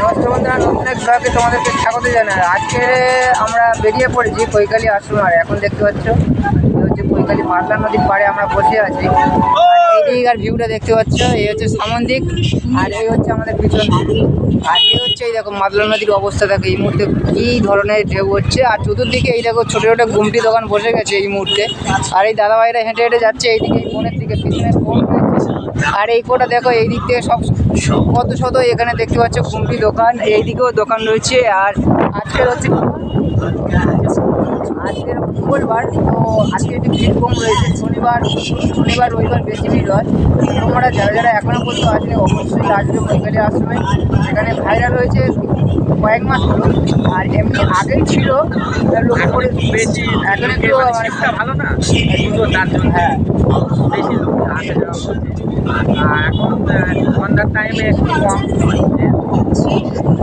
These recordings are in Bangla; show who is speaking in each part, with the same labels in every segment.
Speaker 1: নমস্কার বন্ধুরা, নতুন এক ব্লগে তোমাদেরকে স্বাগত জানাই। আজকে আমরা বেরিয়ে পড়েছি কৈকালি আশ্রম। আর এখন দেখতে পাচ্ছ হচ্ছে কৈকালি পাতলা নদীর পাড়ে আমরা বসে আছি। এই দিককার ভিউটা দেখতে পাচ্ছ, এই হচ্ছে সামন্দিক আর এই হচ্ছে আমাদের পিছন আর এই হচ্ছে এই দেখো মাতলা নদীর অবস্থা, দেখো এই মুহূর্তে কী ধরনের ঢেউ হচ্ছে। আর চতুর্দিকে এই দেখো ছোটো ছোটো গুমটি দোকান বসে গেছে এই মুহূর্তে। আর এই দাদাভাইরা হেঁটে হেঁটে যাচ্ছে, এইদিকে এই কোণের দিকে পিছনে রয়েছে। আর এই কোটা দেখো এই দিক থেকে সব কত শত এখানে দেখতে পাচ্ছ কুমটি দোকান এইদিকেও দোকান রয়েছে। আর আজকের হচ্ছে আজকের মঙ্গলবার তো আজকে একটু ভিড় কম রয়েছে। শনিবার শনিবার রবিবার বেশি ভিড় হয়। তোমরা যারা যারা এখনও পর্যন্ত আসলে অবশ্যই আসবে বৈকালী আশ্রমে। এখানে ভাইরাল রয়েছে কয়েক মাস হলো আর এমনি আগেই ছিল। এখন একটু
Speaker 2: ভালো না
Speaker 1: হ্যাঁ
Speaker 2: বেশি লোক আসা যাওয়া করছে আর এখন আহ, সন্ধ্যার টাইমে একটু কম নিজেরা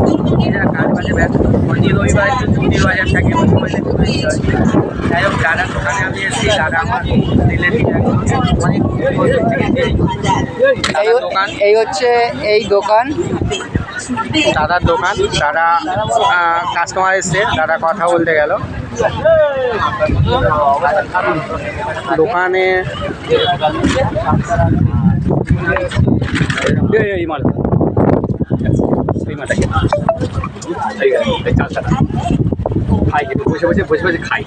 Speaker 2: কাজ ব্যস্ত। শনি রবিবার একটু ছুটির বাজার থাকে ওই যাই হোক দাদার দোকানে আমি এসেছি দাদা আমার রিলেটিভ অনেক দোকান
Speaker 1: এই হচ্ছে এই দোকান।
Speaker 2: দাদার দোকান দাদা কাস্টমার এসছে দাদা কথা বলতে গেল। দোকানে এই মাল। এই মালটা কে? এই গেল, এই চালটা। খাই বসে বসে বসে বসে খাই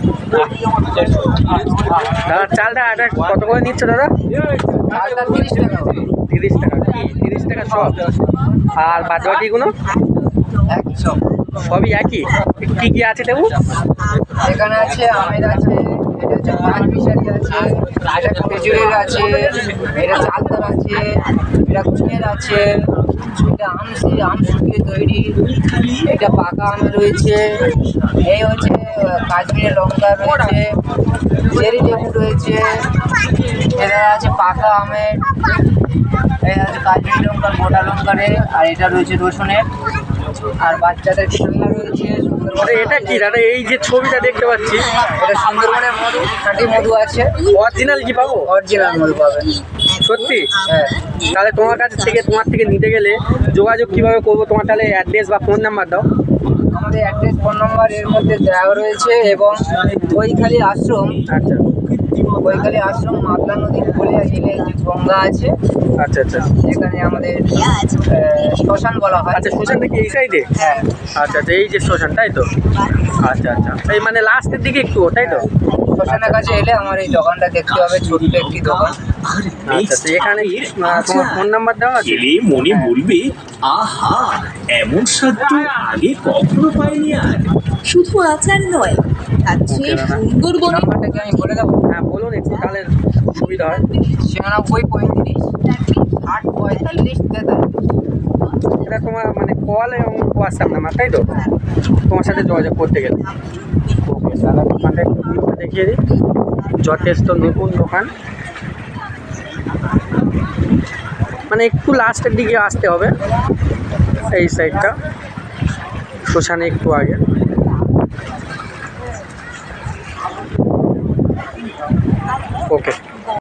Speaker 2: দাদা চালটা কত করে দাদা?
Speaker 1: তিরিশ টাকা।
Speaker 2: তিরিশ টাকা সব? আর বাদ বাকিগুলো সবই একই? কি কি আছে দেবু
Speaker 1: এখানে আছে আছে আছে আছে আছে। এটা আম সে- আম শুকিয়ে তৈরি এটা পাকা আম রয়েছে এই হচ্ছে কাশ্মীরের লঙ্কা রয়েছে চেরি লেবু রয়েছে এটা আছে পাকা আমের এটা আছে কাশ্মীরি লঙ্কা গোটা লঙ্কারে আর এটা রয়েছে রসুনের আর বাচ্চাদের খেলনা রয়েছে
Speaker 2: আরে এটা কি? দাদা এই যে ছবিটা দেখতে পাচ্ছি।
Speaker 1: এটা সুন্দরবনের মধু খাঁটি মধু আছে।
Speaker 2: অরিজিনাল কি পাবো?
Speaker 1: অরিজিনাল মধু পাবেন।
Speaker 2: সত্যি? তাহলে তোমার কাছ থেকে তোমার থেকে নিতে গেলে যোগাযোগ কীভাবে করব? তোমার তাহলে অ্যাড্রেস বা ফোন নাম্বার দাও।
Speaker 1: আমাদের অ্যাড্রেস ফোন নম্বর এর মধ্যে দেওয়া রয়েছে এবং বইখালি আশ্রম
Speaker 2: আচ্ছা।
Speaker 1: বইখালি আশ্রম মাতলা নদীর বলে এলে যে গঙ্গা আছে
Speaker 2: আচ্ছা আচ্ছা।
Speaker 1: এখানে আমাদের শ্মশান বলা হয়।
Speaker 2: আচ্ছা শ্মশান থেকে এই সাইডে
Speaker 1: হ্যাঁ।
Speaker 2: আচ্ছা আচ্ছা এই যে শ্মশান তাই তো? আচ্ছা আচ্ছা। এই মানে লাস্টের দিকে একটু তাই তো?
Speaker 1: শ্মশানের কাছে এলে আমার এই দোকানটা দেখতে হবে ছোট্ট একটি দোকান।
Speaker 2: আচ্ছা আচ্ছা এখানে কি, তোমার ফোন নাম্বার দেওয়া আছে?
Speaker 3: মনে বলবে আহা এমন সাধ্য আগে কখনো পাইনি আর।
Speaker 4: শুধু আচার নয় সুন্দরবনের
Speaker 1: আমি বলে দেবো।
Speaker 2: হ্যাঁ বলুন একটু তাহলে সুবিধা হয়।
Speaker 1: ছিয়ানব্বই পঁয়ত্রিশ আট পঁয়তাল্লিশ তেতাল্লিশ।
Speaker 2: এটা তোমার মানে কল এবং হোয়াটসঅ্যাপ নাম্বার তাই তো? তোমার সাথে যোগাযোগ করতে গেলে। ওকে দোকানটা একটু দেখিয়ে দিই। যথেষ্ট নতুন দোকান। মানে একটু লাস্টের দিকে আসতে হবে এই সাইডটা শ্মশানে একটু আগে। ওকে